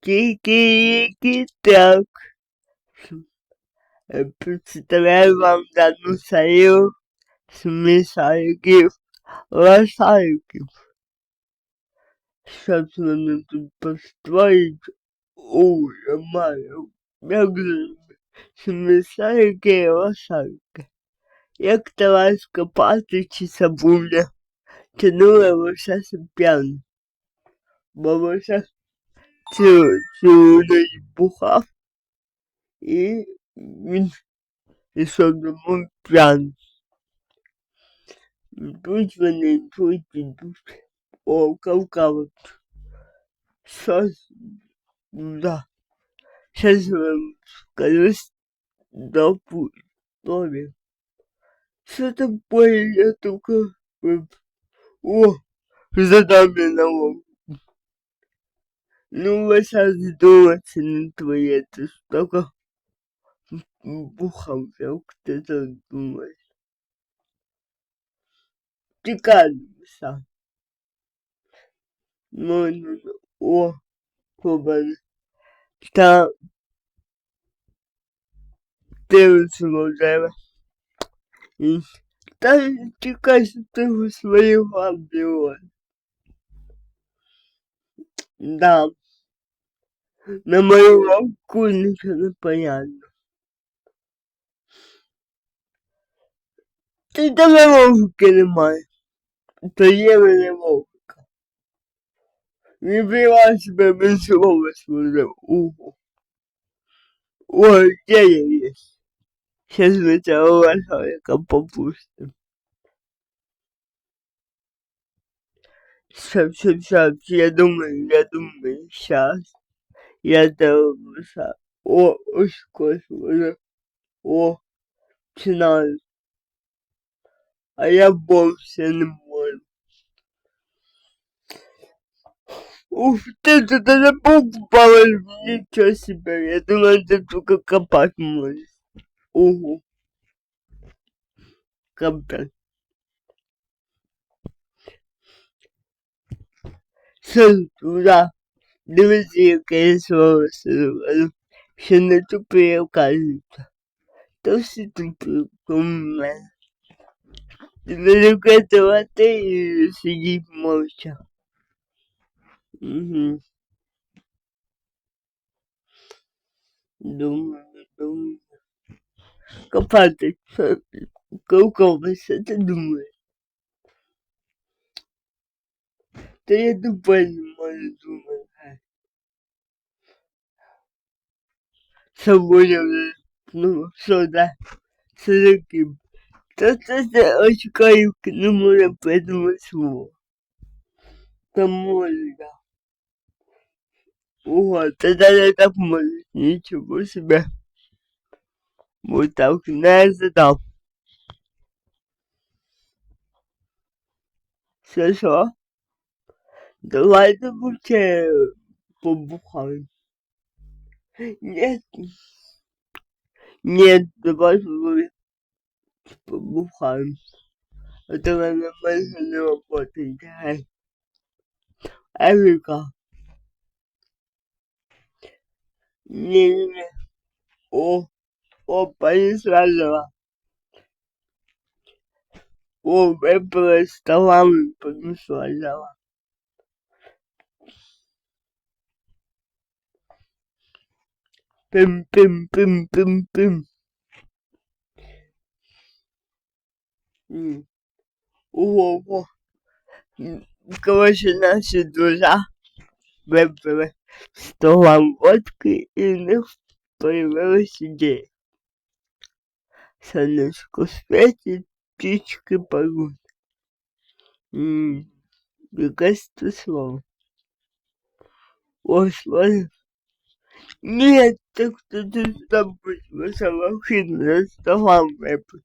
Тільки так. Представляю вам дану серію смішариків лошариків. Що ж вони тут построїть? О, я маю. Як же смішарики і лошарики. Як Тарас Копати чи Сабуля тянули лоша п'яний. Бо лоша цілу, цілу ніч бухав і він ішов домой п'яний. Йдуть вони, йдуть, йдуть. О, кавкавик. Щось, да. Щас вам скажу довгу історію. Что такое я только... О, задам мне на лоб. Ну, вы сейчас думаете не твоє, ты столько бухал, как кто-то думает. Тікаємося. Ну, ну, ну, о, побачи. Та дивиться можливо. І та тікай з того свого амбіона. Да. На мою лавку нічого не понятно. Ти тебе вовки немає. То є мене вовка. Не била себе без слова свого. Ого. Ой, де я є? Сейчас мы того человека попустим. Все, все, все, я думаю, я думаю, сейчас. Я дивлюся. О, ось космос. О, починаю. А я бовся не можу. Ух ты, ты даже попала, ничего себе. Я думаю, ты только копать можешь. Ого. Капець. Все duvido que eles vão ser se não tupir o carita. Então se tupir como é. Primeiro que eu tô até seguir mocha. Uhum. Dum, dum. Capate, que eu converso tá até duas. Teria do mais mano, duas. Ну, що да, що таким. Та це очкаю, не може придумати слово. Та може, да. Ого, та даже так може, нічого себе. Бо так не задав. Що що? Давайте будьте побухаем. Нет. Нет, давайте мы побухаем. А то на мысли не работает. Эрика. Не-не-не. О, о, понесла. О, выпала столами понесла. Пим, пим, пим, пим, пим. М. Ого. Короче, наши друзья выпили столом водки и у них появилась идея. Солнышко светит, птички поют. М, Прекрасное слово. О, слово. Нет, так что ты там будешь самохин за столом выпить.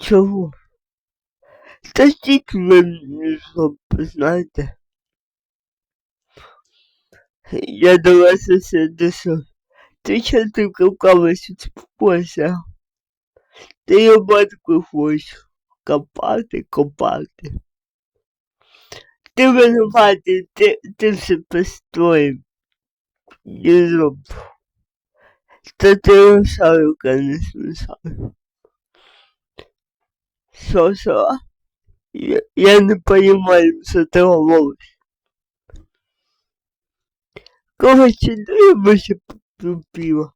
Чего? Та стільки ви не знаєте. Я до вас усе дійшов. Ти що ти кавкавиш успокойся. Ти я батьку хочу. Копати, копати. ты виноватый, ты, ты все построил. Не зроб. Что ты мешаю, конечно, мешаю. Что-что? Я, я не понимаю, что ты говоришь. Короче, дай больше пиво.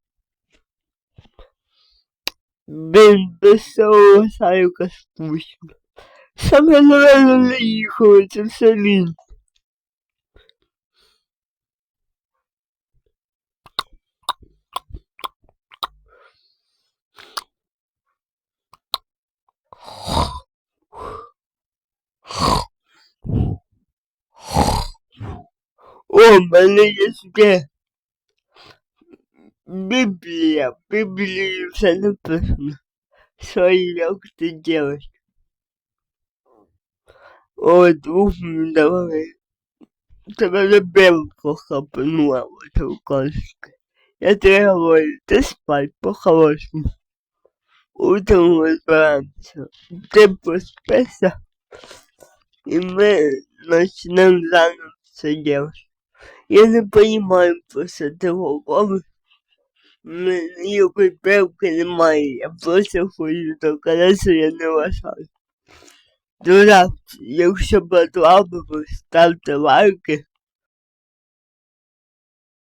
Блин, без того сайка спущено. Саме наверное не їхали, це все лінь. О, в мене є таке. Біблія, в Біблії все написано. Що і як це делать. О, двух не давай. Тебе на белку хапнула, вот рукашка. Я тебе говорю, ты спать по-хорошему. Утром разбираемся. Ты проспишься, и мы начнем заново все делать. Я не понимаю просто того говоришь. Ніякої певки немає, я просто хочу доказати, що я не du net jiems šiuo metu abu nustatė langai